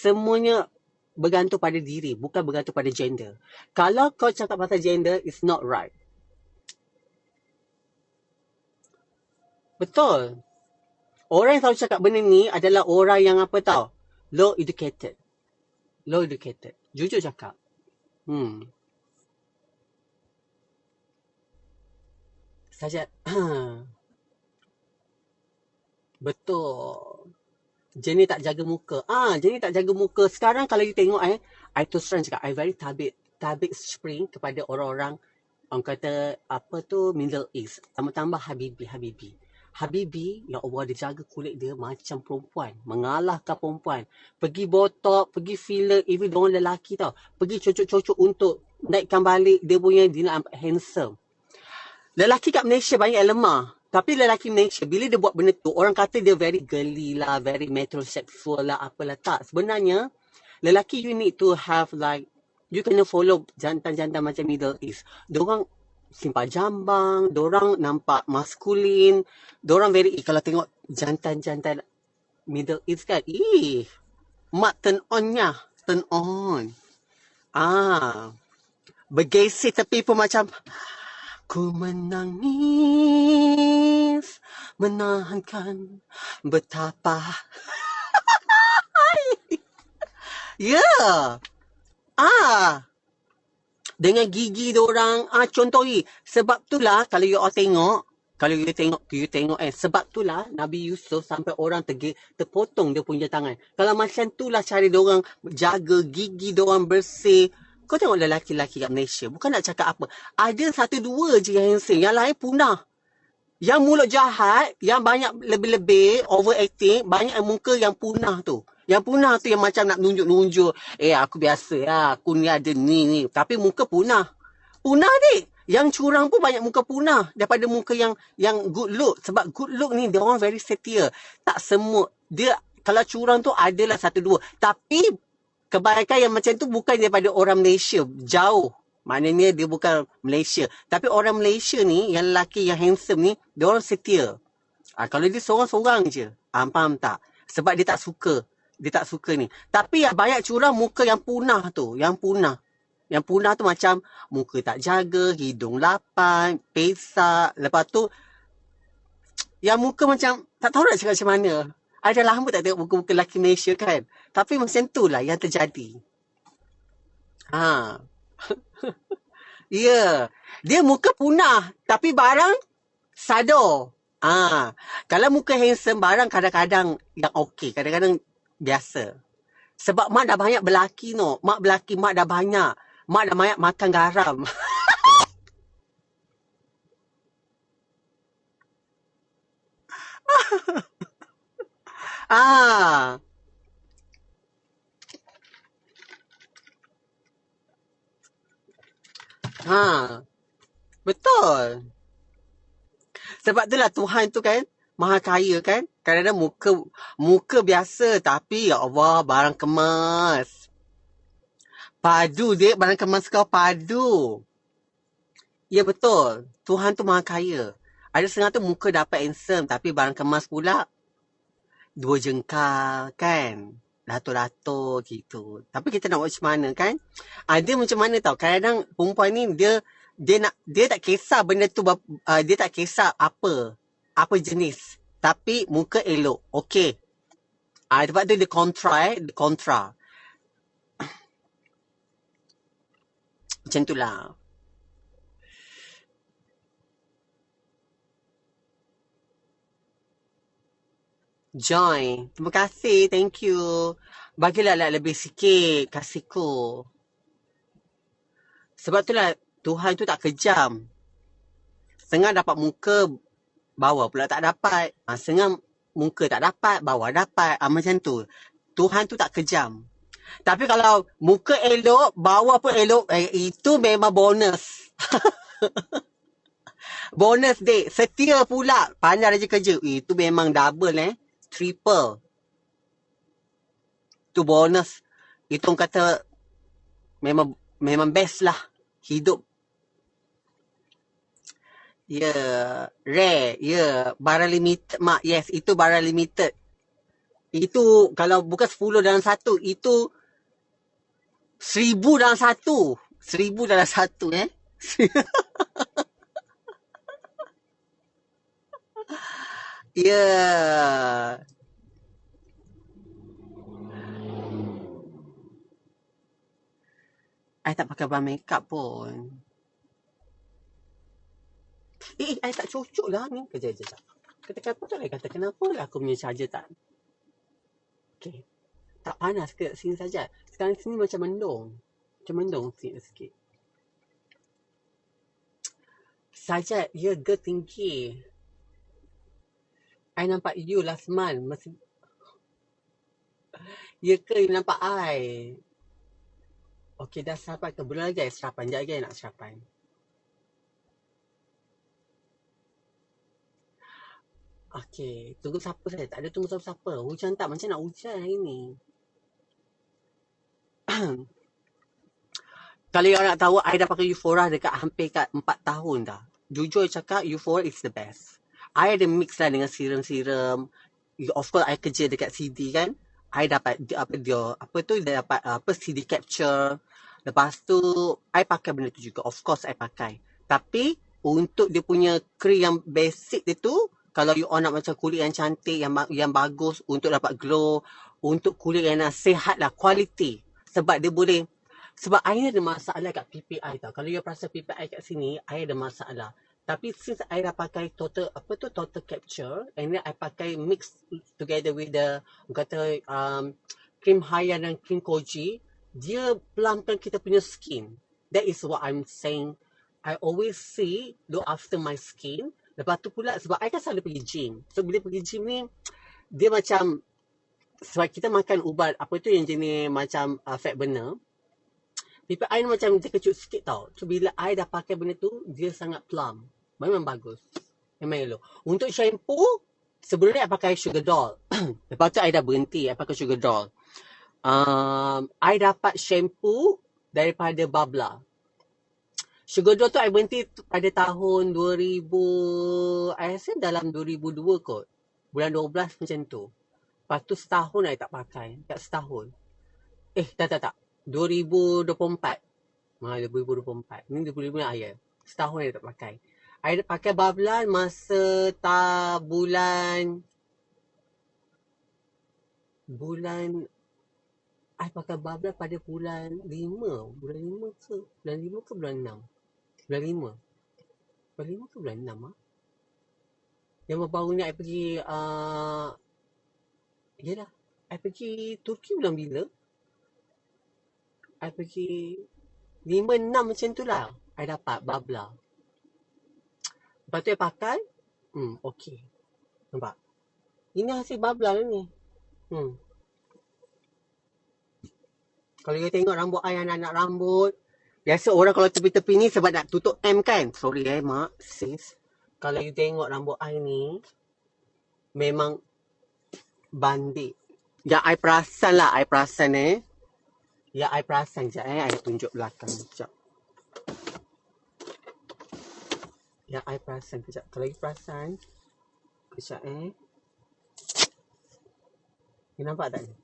semuanya bergantung pada diri, bukan bergantung pada gender. Kalau kau cakap pasal gender, it's not right. Betul. Orang yang selalu cakap benda ni adalah orang yang apa tau? Low educated. Low educated. Jujur cakap. Hmm. Saja. Betul. Jenny tak jaga muka. Ah, Jenny tak jaga muka. Sekarang kalau you tengok eh, I terus terang cakap, I very tabik, tabik spring kepada orang-orang, orang kata, apa tu, Middle East. Tambah-tambah Habibi, Habibi. Habibi, ya Allah, dia jaga kulit dia macam perempuan. Mengalahkan perempuan. Pergi botok, pergi filler, even orang lelaki tau. Pergi cocok-cocok untuk naikkan balik dia punya, dia nak handsome. Lelaki kat Malaysia banyak yang lemah. Tapi lelaki Malaysia, bila dia buat benda tu, orang kata dia very girly lah, very metrosexual lah, apalah. Tak, sebenarnya, lelaki you need to have like, you kena follow jantan-jantan macam Middle East. Diorang simpan jambang, orang nampak maskulin, orang very eh, kalau tengok jantan-jantan Middle East kan, ih, mak turn onnya, turn on. Ah, bergesek tapi pun macam, ku menangis, menahankan betapa. ya, ah, dengan gigi dia orang ah contohi. Sebab itulah kalau you all tengok kalau you tengok you tengok eh sebab itulah Nabi Yusuf sampai orang terge, terpotong dia punya tangan. Kalau macam itulah cara dia orang jaga gigi dia orang bersih kau tengok lelaki-lelaki kat Malaysia bukan nak cakap apa ada satu dua je yang handsome yang lain punah yang mulut jahat yang banyak lebih-lebih overacting banyak muka yang punah tu yang punah tu yang macam nak nunjuk-nunjuk. Eh aku biasa lah. Aku ni ada ni ni. Tapi muka punah. Punah ni. Yang curang pun banyak muka punah. Daripada muka yang yang good look. Sebab good look ni dia orang very setia. Tak semua. Dia kalau curang tu adalah satu dua. Tapi kebaikan yang macam tu bukan daripada orang Malaysia. Jauh. Maknanya dia bukan Malaysia. Tapi orang Malaysia ni, yang lelaki yang handsome ni, dia orang setia. Ha, kalau dia seorang-seorang je. Ha, faham tak? Sebab dia tak suka dia tak suka ni. Tapi yang banyak curang muka yang punah tu. Yang punah. Yang punah tu macam muka tak jaga, hidung lapan, pesak. Lepas tu, yang muka macam tak tahu nak cakap macam mana. Ada lama tak tengok muka-muka lelaki Malaysia kan. Tapi macam tu lah yang terjadi. Ha. ya. yeah. Dia muka punah. Tapi barang sado. Ah, kalau muka handsome barang kadang-kadang yang okey, kadang-kadang biasa. Sebab mak dah banyak berlaki no. Mak berlaki, mak dah banyak. Mak dah banyak makan garam. ah. Ha. Betul. Sebab itulah Tuhan tu kan maha kaya kan. Kadang-kadang muka muka biasa tapi ya Allah barang kemas. Padu dia barang kemas kau padu. Ya betul. Tuhan tu maha kaya. Ada setengah tu muka dapat handsome tapi barang kemas pula dua jengkal kan. Dato-dato gitu. Tapi kita nak buat macam mana kan? Ada macam mana tau. Kadang-kadang perempuan ni dia dia nak dia tak kisah benda tu uh, dia tak kisah apa apa jenis. Tapi muka elok. Okey. Ah, sebab tu dia kontra eh. Kontra. Macam tu lah. Joy. Terima kasih. Thank you. Bagilah lah lebih sikit. Kasihku. Sebab tu lah Tuhan tu tak kejam. Setengah dapat muka bawah pula tak dapat. Ha, setengah muka tak dapat, bawah dapat. Ha, macam tu. Tuhan tu tak kejam. Tapi kalau muka elok, bawah pun elok, eh, itu memang bonus. bonus dek. Setia pula. Pandai aja kerja. Itu memang double eh. Triple. Itu bonus. Itu kata memang memang best lah. Hidup Ya, yeah. rare. Ya, yeah. barang limited mak. Yes, itu barang limited. Itu kalau bukan 10 dalam satu, itu seribu dalam satu. Seribu dalam satu eh. Ya. yeah. I tak pakai bahan makeup pun. Eh, I tak cocok lah ni. Kejap, kejap, kejap. Kata apa tak kata kenapa lah aku punya charger tak. Okay. Tak panas ke sini saja. Sekarang sini macam mendung. Macam mendung sini sikit. Saja, ya ke tinggi. I nampak you last month. Masih... Ya ke you nampak I? Okey, dah sarapan ke? Belum lagi sarapan. Sekejap lagi nak sarapan. Okey, tunggu siapa saya? Tak ada tunggu siapa-siapa. Hujan tak? Macam nak hujan hari ni. Kalau yang nak tahu, I dah pakai Euphoria dekat hampir kat 4 tahun dah. Jujur cakap, Euphoria is the best. I ada mix lah dengan serum-serum. Of course, I kerja dekat CD kan. I dapat apa dia apa tu dia dapat apa CD capture Lepas tu, I pakai benda tu juga. Of course, I pakai. Tapi, untuk dia punya cream yang basic dia tu, kalau you all nak macam kulit yang cantik, yang yang bagus, untuk dapat glow, untuk kulit yang nak sihat lah, quality. Sebab dia boleh, sebab I ada masalah kat PPI tau. Kalau you perasan PPI kat sini, I ada masalah. Tapi since I dah pakai total, apa tu, total capture, and then I pakai mix together with the, kata, um, cream Haya dan cream Koji, dia pelankan kita punya skin. That is what I'm saying. I always see look after my skin. Lepas tu pula sebab I kan selalu pergi gym. So bila pergi gym ni dia macam sebab kita makan ubat apa tu yang jenis macam uh, fat burner. Pipi I macam kecut sikit tau. So bila I dah pakai benda tu dia sangat plump. Memang bagus. Memang elok. Untuk shampoo sebelum ni I pakai sugar doll. Lepas tu I dah berhenti I pakai sugar doll um, I dapat shampoo daripada Babla. Sugar Doll tu I berhenti pada tahun 2000, I rasa dalam 2002 kot. Bulan 12 macam tu. Lepas tu setahun I tak pakai. Tak setahun. Eh, tak, tak, tak. 2024. Ha, 2024. Ni 2025 akhir. Setahun I tak pakai. I pakai Babla masa tak bulan bulan I pakai babla pada bulan 5. Bulan 5 ke? Bulan 5 ke bulan 6? Bulan 5. Bulan 5 ke bulan 6 ah? Yang baru ni I pergi uh, Yelah I pergi Turki bulan bila? I pergi 5, 6 macam tu lah I dapat babla Lepas tu I pakai Hmm, okay Nampak? Ini hasil babla ni Hmm kalau you tengok rambut I anak-anak rambut. Biasa orang kalau tepi-tepi ni sebab nak tutup M kan. Sorry eh mak, sis. Kalau you tengok rambut I ni. Memang bandik. Ya I perasan lah, I perasan eh. Ya I perasan je eh. I tunjuk belakang sekejap. Ya I perasan sekejap. Kalau you perasan. Sekejap eh. You nampak tak ni?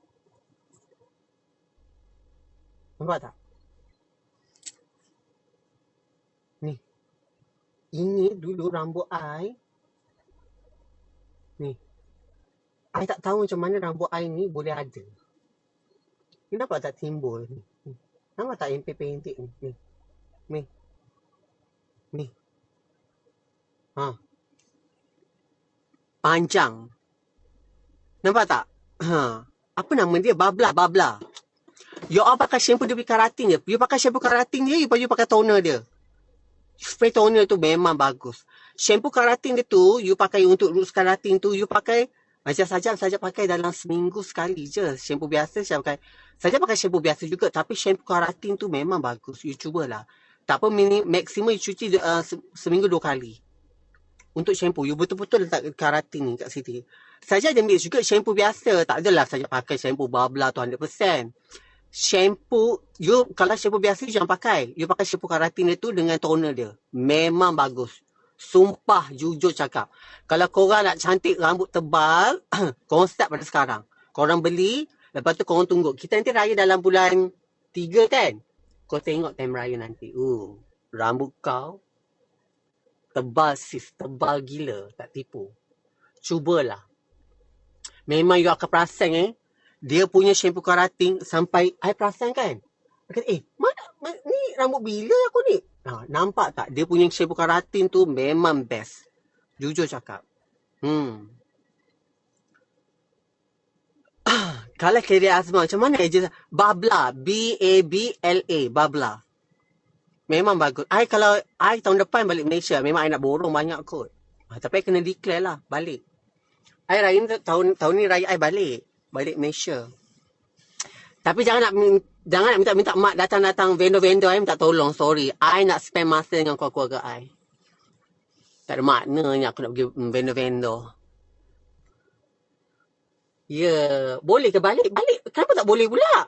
Nampak tak? Ni. Ini dulu rambut I. Ni. I tak tahu macam mana rambut I ni boleh ada. Ni nampak tak timbul ni? Nampak tak yang pepek-pepek ni? Ni. Ni. Ni. Ha. Panjang. Nampak tak? Ha. Apa nama dia? Babla, babla. You all pakai shampoo dia keratin je. You pakai shampoo keratin dia, you, you pakai toner dia. Spray toner tu memang bagus. Shampoo keratin dia tu, you pakai untuk roots keratin tu, you pakai macam saja saja pakai dalam seminggu sekali je. Shampoo biasa saya pakai. Saja pakai shampoo biasa juga tapi shampoo keratin tu memang bagus. You cubalah. Tak apa mini, maksimum you cuci uh, seminggu dua kali. Untuk shampoo, you betul-betul letak keratin ni kat situ. Saja ada mix juga shampoo biasa. Tak adalah saja pakai shampoo babla tu 100% shampoo you kalau shampoo biasa you jangan pakai you pakai shampoo keratin tu dengan toner dia memang bagus sumpah jujur cakap kalau korang nak cantik rambut tebal korang start pada sekarang Korang beli, lepas tu korang tunggu. Kita nanti raya dalam bulan 3 kan? Kau tengok time raya nanti. Uh, rambut kau tebal sis, tebal gila. Tak tipu. Cubalah. Memang you akan perasan eh. Dia punya shampoo kerating sampai I perasan kan? Dia kata, eh, mana, mana ni rambut bila aku ni? Ha, nampak tak? Dia punya shampoo keratin tu memang best. Jujur cakap. Hmm. Kalau kira asma, macam mana? Babla. B-A-B-L-A. Babla. Memang bagus. I kalau I tahun depan balik Malaysia, memang I nak borong banyak kot. Ha, tapi I kena declare lah balik. I raya ni, tahun, tahun ni raya I balik. Balik Malaysia. Tapi jangan nak jangan nak minta-minta mak datang-datang vendor-vendor I minta tolong. Sorry. I nak spend masa dengan keluarga I. Tak ada maknanya aku nak pergi vendor-vendor. Ya, yeah. boleh ke balik? Balik. Kenapa tak boleh pula?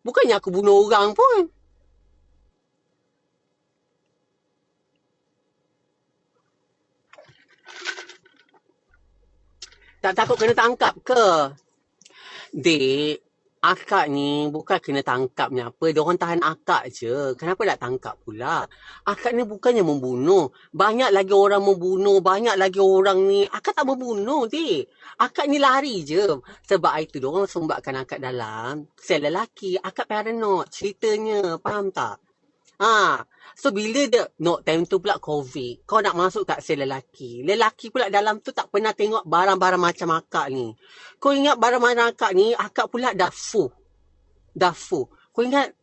Bukannya aku bunuh orang pun. Tak takut kena tangkap ke? Dek, akak ni bukan kena tangkapnya apa. Dia orang tahan akak je. Kenapa nak tangkap pula? Akak ni bukannya membunuh. Banyak lagi orang membunuh. Banyak lagi orang ni. Akak tak membunuh, dek. Akak ni lari je. Sebab itu dia orang sumbatkan akak dalam sel lelaki. Akak paranoid ceritanya. Faham tak? Ha. So bila dia no time tu pula covid, kau nak masuk kat sel lelaki. Lelaki pula dalam tu tak pernah tengok barang-barang macam akak ni. Kau ingat barang-barang akak ni, akak pula dah full. Dah full. Kau ingat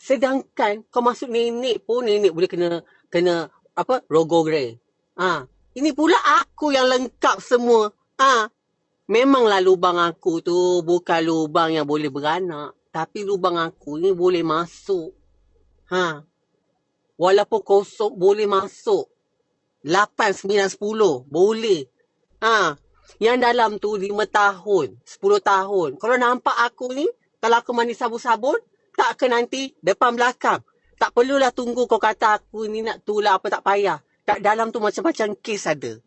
sedangkan kau masuk nenek pun nenek boleh kena kena apa rogo grey. Ha. Ini pula aku yang lengkap semua. Ha. Memanglah lubang aku tu bukan lubang yang boleh beranak. Tapi lubang aku ni boleh masuk. Ha. Walaupun kosong boleh masuk. 8, 9, 10. Boleh. Ha. Yang dalam tu 5 tahun. 10 tahun. Kalau nampak aku ni. Kalau aku mandi sabun-sabun. Tak ke nanti depan belakang. Tak perlulah tunggu kau kata aku ni nak tulah apa tak payah. Tak dalam tu macam-macam kes ada.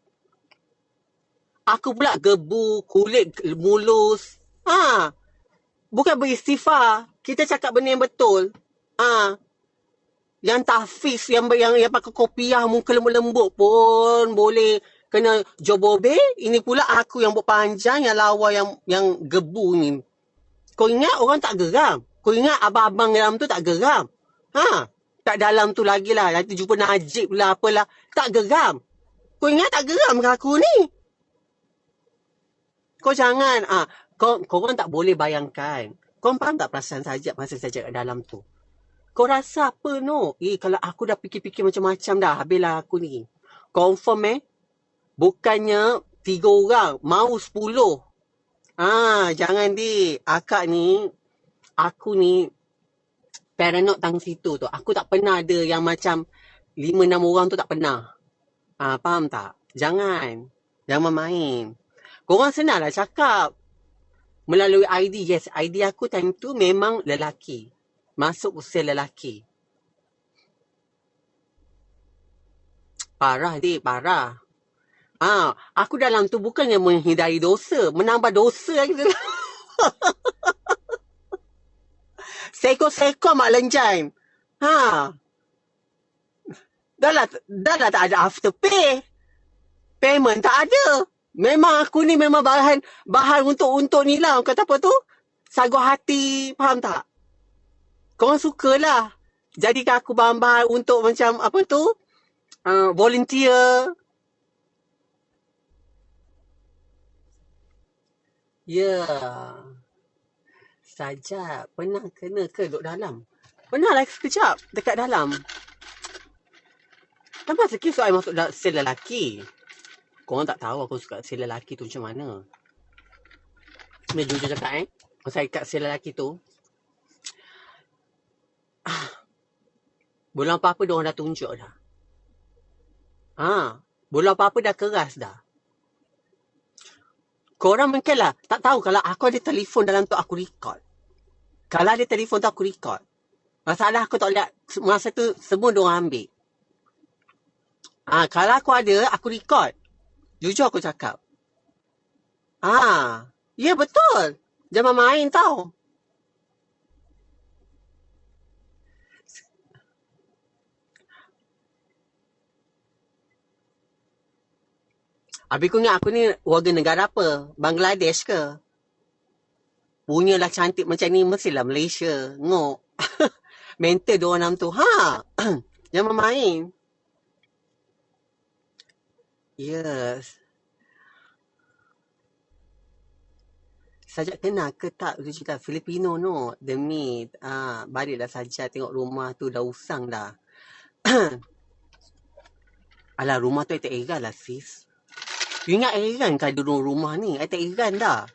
Aku pula gebu, kulit mulus. Ha. Bukan beristighfar. Kita cakap benda yang betul. Ha yang tahfiz yang yang yang pakai kopiah muka lembut-lembut pun boleh. Kena jobobe ini pula aku yang buat panjang yang lawa yang yang gebu ni. Kau ingat orang tak geram? Kau ingat abang-abang dalam tu tak geram? Ha? Tak dalam tu lagi lah. Nanti jumpa Najib lah apalah. Tak geram. Kau ingat tak geram ke aku ni? Kau jangan ah ha, kau kau orang tak boleh bayangkan. Kau faham tak perasaan saja masa saya kat dalam tu kau rasa apa no? Eh kalau aku dah fikir-fikir macam-macam dah. Habislah aku ni. Confirm eh. Bukannya tiga orang. Mau sepuluh. Ah, jangan di. Akak ni. Aku ni. Paranoid tang situ tu. Aku tak pernah ada yang macam. Lima enam orang tu tak pernah. Ah, faham tak? Jangan. Jangan main. Korang senang lah cakap. Melalui ID. Yes, ID aku time tu memang lelaki masuk usia lelaki. Parah dia, parah. Ah, aku dalam tu bukannya menghindari dosa, menambah dosa lagi. Seko-seko mak lenjan. Ha. Dah lah, dah lah tak ada after pay. Payment tak ada. Memang aku ni memang bahan bahan untuk untuk ni lah. Kata apa tu? Sagu hati. Faham tak? Korang sukalah jadikan aku bahan-bahan untuk macam apa tu uh, volunteer ya yeah. saja pernah kena ke duduk dalam pernah lah sekejap dekat dalam Kenapa sikit soal masuk dalam sel lelaki? Korang tak tahu aku suka sel lelaki tu macam mana. Ni jujur cakap eh. Masa kat sel lelaki tu, Bulan apa-apa dia orang dah tunjuk dah. Ha, bulan apa-apa dah keras dah. Korang mungkin lah tak tahu kalau aku ada telefon dalam tu aku record. Kalau ada telefon tu aku record. Masalah aku tak lihat masa tu semua dia orang ambil. Ha, kalau aku ada aku record. Jujur aku cakap. Ha, Ya betul. Jangan main tau. Habis kau ingat aku ni warga negara apa? Bangladesh ke? Punyalah cantik macam ni mestilah Malaysia. Ngok. Mental dia orang tu. Ha. Jangan main. Yes. Sajak kenal ke tak tu cerita Filipino no demi ah baliklah saja tengok rumah tu dah usang dah. Alah rumah tu tak erat lah sis. Ingat heran kan duduk rumah ni? I tak heran dah.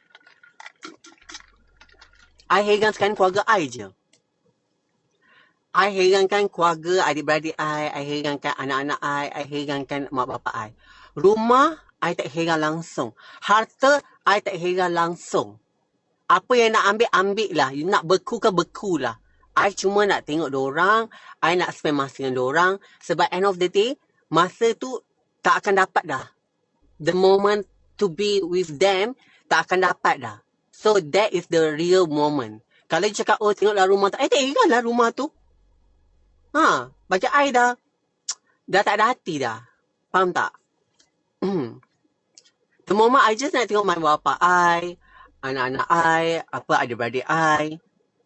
I heran sekarang keluarga I je. I herankan keluarga adik-beradik I. I herankan anak-anak I. I herankan mak bapak I. Rumah, I tak heran langsung. Harta, I tak heran langsung. Apa yang nak ambil, ambil lah. You nak beku ke beku lah. I cuma nak tengok orang. I nak spend masa dengan orang. Sebab end of the day, masa tu tak akan dapat dah the moment to be with them tak akan dapat dah. So that is the real moment. Kalau cakap, oh tengoklah rumah tu. Eh tak ingat lah rumah tu. Ha, baca I dah. Dah tak ada hati dah. Faham tak? Hmm. The moment I just nak tengok my bapa I, anak-anak I, apa ada beradik I.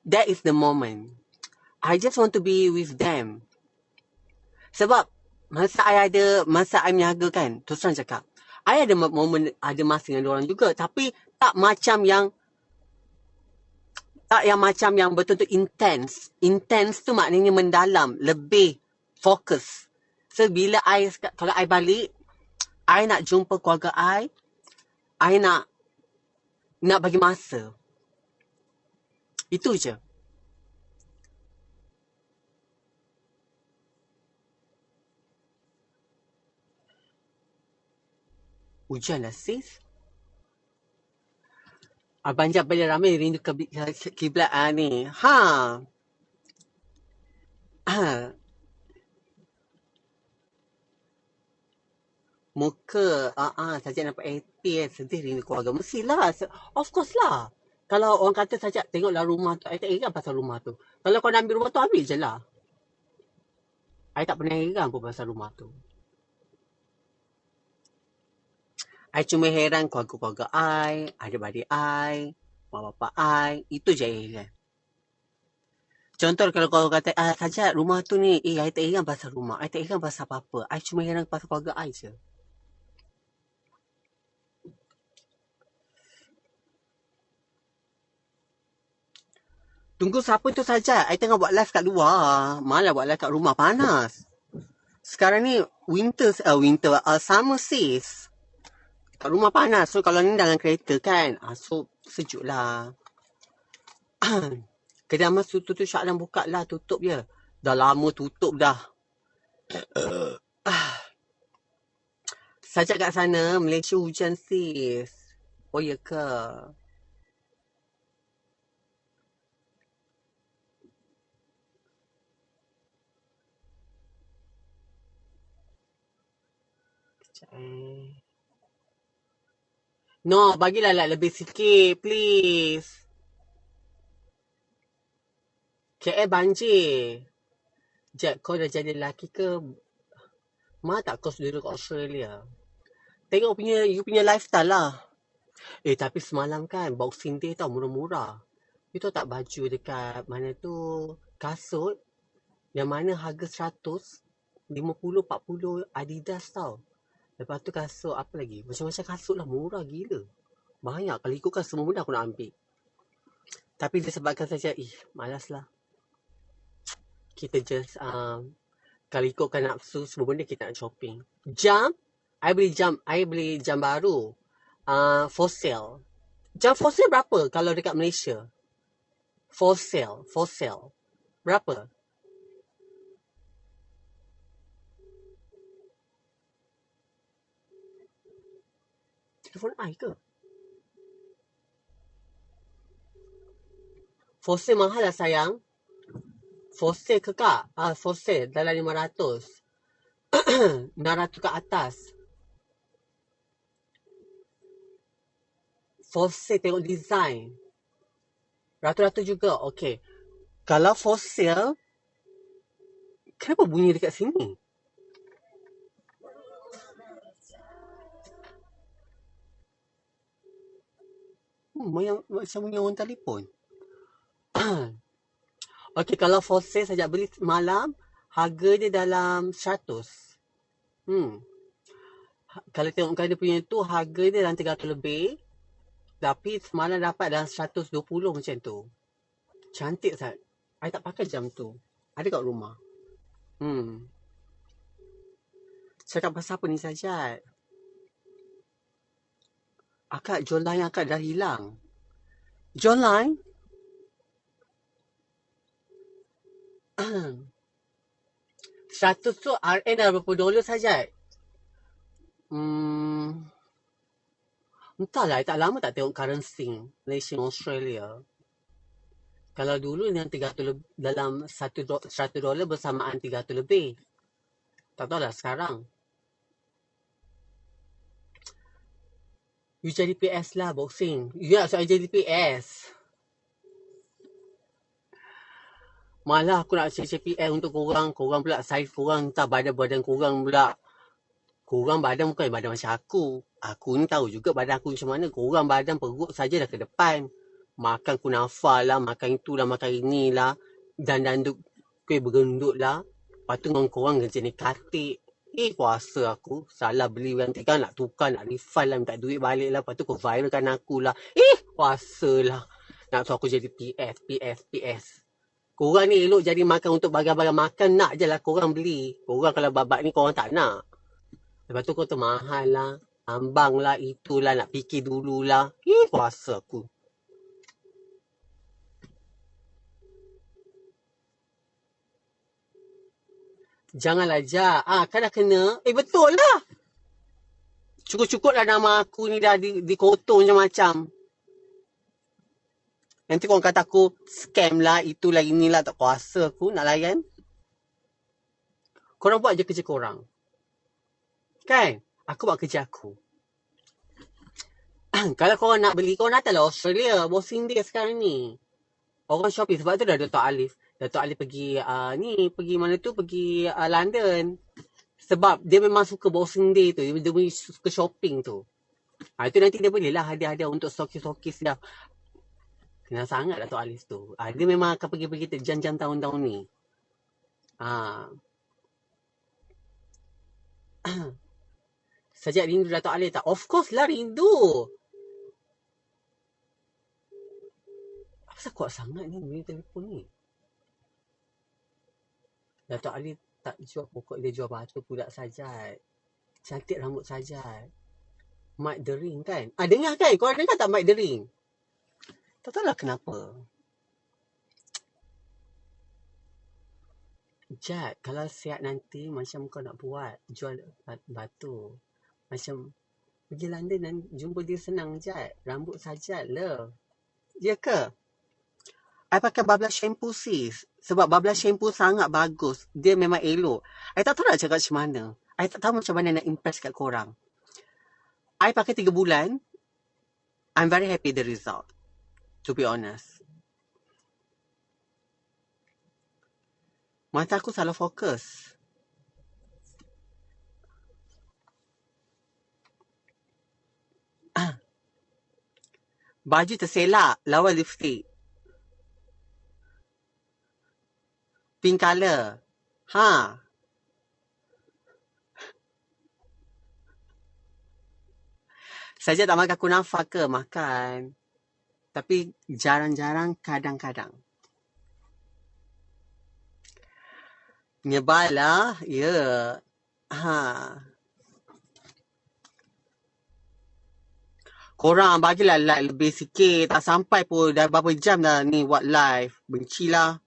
That is the moment. I just want to be with them. Sebab masa I ada, masa I meniaga kan, terus terang cakap, I ada momen ada masa dengan orang juga tapi tak macam yang tak yang macam yang betul-betul intense. Intense tu maknanya mendalam, lebih fokus. So bila I kalau I balik, I nak jumpa keluarga I, I nak nak bagi masa. Itu je. Hujan lah sis. Abang Jab balik ramai rindu ke kiblat ah, ni. Ha. Muka, ah, ah, saja nampak happy, eh, sedih rindu keluarga. Mestilah. Of course lah. Kalau orang kata saja tengoklah rumah tu, I tak ingat pasal rumah tu. Kalau kau nak ambil rumah tu, ambil je lah. I tak pernah ingat pun pasal rumah tu. I cuma heran keluarga-keluarga I, adik-adik I, mak bapak I. Itu je heran. Contoh kalau kau kata, ah, saja rumah tu ni, eh, I tak heran pasal rumah. I tak heran pasal apa-apa. I cuma heran pasal keluarga I je. Tunggu siapa tu saja. I tengah buat live kat luar. Malah buat live kat rumah. Panas. Sekarang ni winter, uh, winter, uh, summer sis kat rumah panas. So kalau ni dalam kereta kan. Ah, so sejuk lah. Kedai mas tu tu Syak dah buka lah. Tutup je. Dah lama tutup dah. Sajak kat sana. Malaysia hujan sis. Oh ya ke? Sekejap eh. No, bagilah lah lebih sikit, please. KL banjir. Jack, kau dah jadi lelaki ke? Ma tak kau sendiri kat Australia? Tengok punya, you punya lifestyle lah. Eh, tapi semalam kan, boxing day tau, murah-murah. You tahu tak baju dekat mana tu, kasut, yang mana harga 100, 50-40 Adidas tau. Lepas tu kasut apa lagi? Macam-macam kasut lah. Murah gila. Banyak. Kalau ikutkan semua benda aku nak ambil. Tapi disebabkan saja, ih, malas lah. Kita just, um, kalau ikutkan nafsu, semua benda kita nak shopping. Jam, I beli jam, I beli jam baru. Uh, for sale. Jam for sale berapa kalau dekat Malaysia? For sale, for sale. Berapa? Telefon I ke? Fossil mahal lah sayang. Fossil ke kak? Ah, fossil dalam 500. 600 ke atas. For sale tengok design. Ratus-ratus juga. Okay. Kalau for sale, kenapa bunyi dekat sini? Hmm, yang, macam bunyi orang telefon. okay, kalau for sale saja beli malam, harga dia dalam 100. Hmm. Ha- Kalau tengok dia punya tu, harga dia dalam 300 lebih. Tapi semalam dapat dalam 120 macam tu. Cantik sangat. I tak pakai jam tu. Ada kat rumah. Hmm. Cakap pasal apa ni saja? Akak John Line akak dah hilang. John Line? Seratus tu RN dah berapa dolar saja? Hmm. Entahlah, tak lama tak tengok currency Malaysia Australia. Kalau dulu yang 300 lebih, dalam 1 do, 100 dolar bersamaan 300 lebih. Tak tahu lah sekarang. You jadi PS lah boxing. Ya, so I jadi PS. Malah aku nak cari PS untuk korang. Korang pula saiz korang. Entah badan-badan korang pula. Korang badan bukan badan macam aku. Aku ni tahu juga badan aku macam mana. Korang badan perut saja dah ke depan. Makan kunafa lah, makan itu lah, makan ini lah. Dan danduk kuih bergendut lah. Lepas tu dengan korang jenis katik. Eh kuasa aku. Salah beli nanti kan nak tukar, nak refund lah, minta duit balik lah. Lepas tu kau viralkan aku lah. Eh kuasa lah. Nak suruh aku jadi PS, PS, PS. Korang ni elok jadi makan untuk bagian-bagian makan. Nak je lah korang beli. Korang kalau babak ni korang tak nak. Lepas tu kau tu mahal lah. Ambang lah, itulah, nak fikir dululah. Eh, kuasa aku. Janganlah ja. Ah, kan dah kena. Eh, betul lah. Cukup-cukup lah nama aku ni dah di, dikotor macam-macam. Nanti korang kata aku scam lah, itulah, inilah, tak kuasa aku nak layan. Korang buat je kerja korang. Kan? Aku buat kerja aku. Kalau korang nak beli, korang datanglah Australia. Bossing dia sekarang ni. Orang shopping. Sebab tu dah Dato' Alif. Dato' Alif pergi uh, ni, pergi mana tu, pergi uh, London. Sebab dia memang suka bossing day tu. Dia, dia suka shopping tu. Ha, itu nanti dia bolehlah hadiah-hadiah untuk stokis-stokis dia. Kenal sangat Dato' Alif tu. Ha, dia memang akan pergi-pergi jam-jam tahun-tahun ni. Ha. Sejak rindu Dato' Alif tak? Of course lah rindu. Apa kuat sangat ni bunyi telefon ni? Dato' Alif tak jual pokok dia jual batu pula saja. Cantik rambut saja. Mike the Ring kan? Ah dengar kan? Kau dengar tak Mike the Ring? Tak tahu lah kenapa. Jad, kalau siap nanti macam kau nak buat jual batu. Macam pergi London dan jumpa dia senang Jad. Rambut saja lah. Ya ke? I pakai Babla shampoo sis. Sebab Babla shampoo sangat bagus. Dia memang elok. I tak tahu nak cakap macam mana. I tak tahu macam mana nak impress kat korang. I pakai 3 bulan. I'm very happy the result. To be honest. Mata aku salah fokus. Baju terselak. Lawa lipstick. Pink colour. Ha. Saja tak makan kunafa ke? Makan. Tapi jarang-jarang kadang-kadang. Nyebal lah. Ya. Yeah. Ha. Korang bagilah like lebih sikit. Tak sampai pun dah berapa jam dah ni buat live. Bencilah.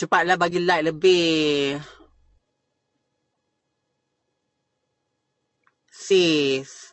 Cepatlah bagi like lebih. Sis.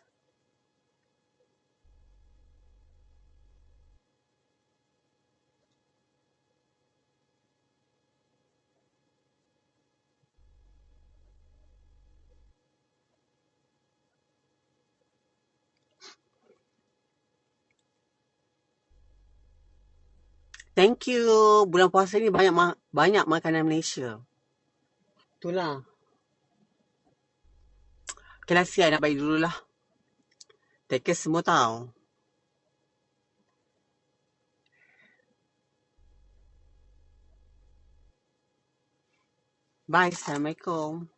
Thank you. Bulan puasa ni banyak ma- banyak makanan Malaysia. Itulah. Okay lah, siap nak balik dulu lah. Take care semua tau. Bye. Assalamualaikum.